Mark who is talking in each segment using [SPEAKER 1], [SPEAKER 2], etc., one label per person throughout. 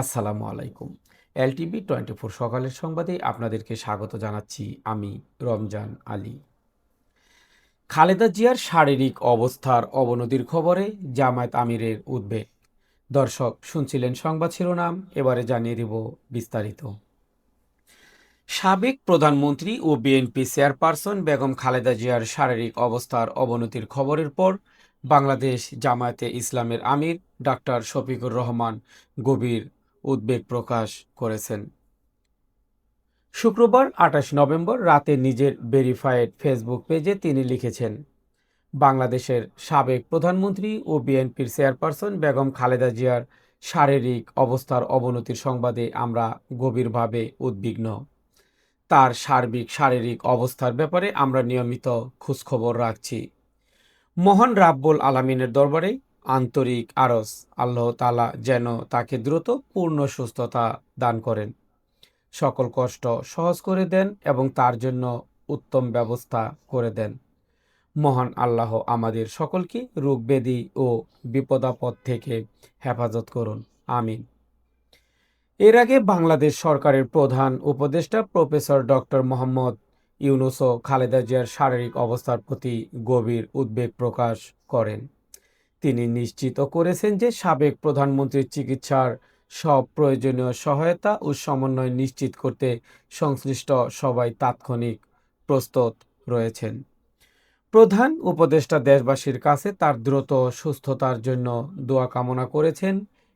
[SPEAKER 1] আসসালামু আলাইকুম। LTV twenty four সকালের সংবাদে আপনাদেরকে স্বাগত জানাচ্ছি আমি রমজান আলী। খালেদা জিয়ার শারীরিক অবস্থার অবনতির খবরে জামায়াত আমিরের উদ্বেগ। দর্শক, শুনছিলেন সংবাদ শিরোনাম, এবারে জানিয়ে দেব বিস্তারিত। সাবেক প্রধানমন্ত্রী ও বিএনপি চেয়ারপারসন বেগম খালেদা জিয়ার শারীরিক অবস্থার অবনতির খবরের পর বাংলাদেশ জামায়াতে ইসলামের আমির ডাক্তার শফিকুর রহমান গভীর উদ্বেগ প্রকাশ করেছেন। শুক্রবার আঠাশ নভেম্বর রাতে নিজের ভেরিফাইড ফেসবুক পেজে তিনি লিখেছেন, বাংলাদেশের সাবেক প্রধানমন্ত্রী ও বিএনপির চেয়ারপারসন বেগম খালেদা জিয়ার শারীরিক অবস্থার অবনতির সংবাদে আমরা গভীরভাবে উদ্বিগ্ন। তার সার্বিক শারীরিক অবস্থার ব্যাপারে আমরা নিয়মিত খোঁজখবর রাখছি। মহান রাব্বুল আলামিনের দরবারে আন্তরিক আরস আল্লাহ তালা যেন তাকে দ্রুত পূর্ণ সুস্থতা দান করেন। সকল কষ্ট সহজ করে দেন এবং তার জন্য উত্তম ব্যবস্থা করে দেন। মহান আল্লাহ আমাদের সকলকে রোগ ব্যাধি ও বিপদাপদ থেকে হেফাজত করুন। আমিন। এর আগে বাংলাদেশ সরকারের প্রধান উপদেষ্টা প্রফেসর ডক্টর মোহাম্মদ ইউনুসো খালেদা জিয়ার শারীরিক অবস্থার প্রতি গভীর উদ্বেগ প্রকাশ করেন। তিনি নিশ্চিত করেছেন যে সাবেক প্রধানমন্ত্রীর চিকিৎসার সব প্রয়োজনীয় সহায়তা ও সমন্বয় নিশ্চিত করতে সংশ্লিষ্ট সবাই তাৎক্ষণিক প্রস্তুত রয়েছেন। প্রধান উপদেষ্টা দেশবাসীর কাছে তার দ্রুত সুস্থতার জন্য দোয়া কামনা করেছেন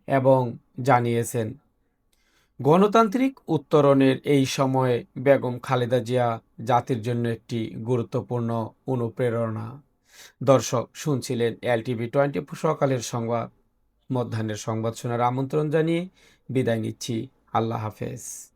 [SPEAKER 1] এবং জানিয়েছেন, গণতান্ত্রিক উত্তরণের এই সময়ে বেগম খালেদা জিয়া জাতির জন্য একটি গুরুত্বপূর্ণ অনুপ্রেরণা। দর্শক, শুনছিলেন এলটিভি টোয়েন্টি সকালের সংবাদ। মধ্যাহ্নের সংবাদ শোনার আমন্ত্রণ জানিয়ে বিদায় নিচ্ছি। আল্লাহ হাফেজ।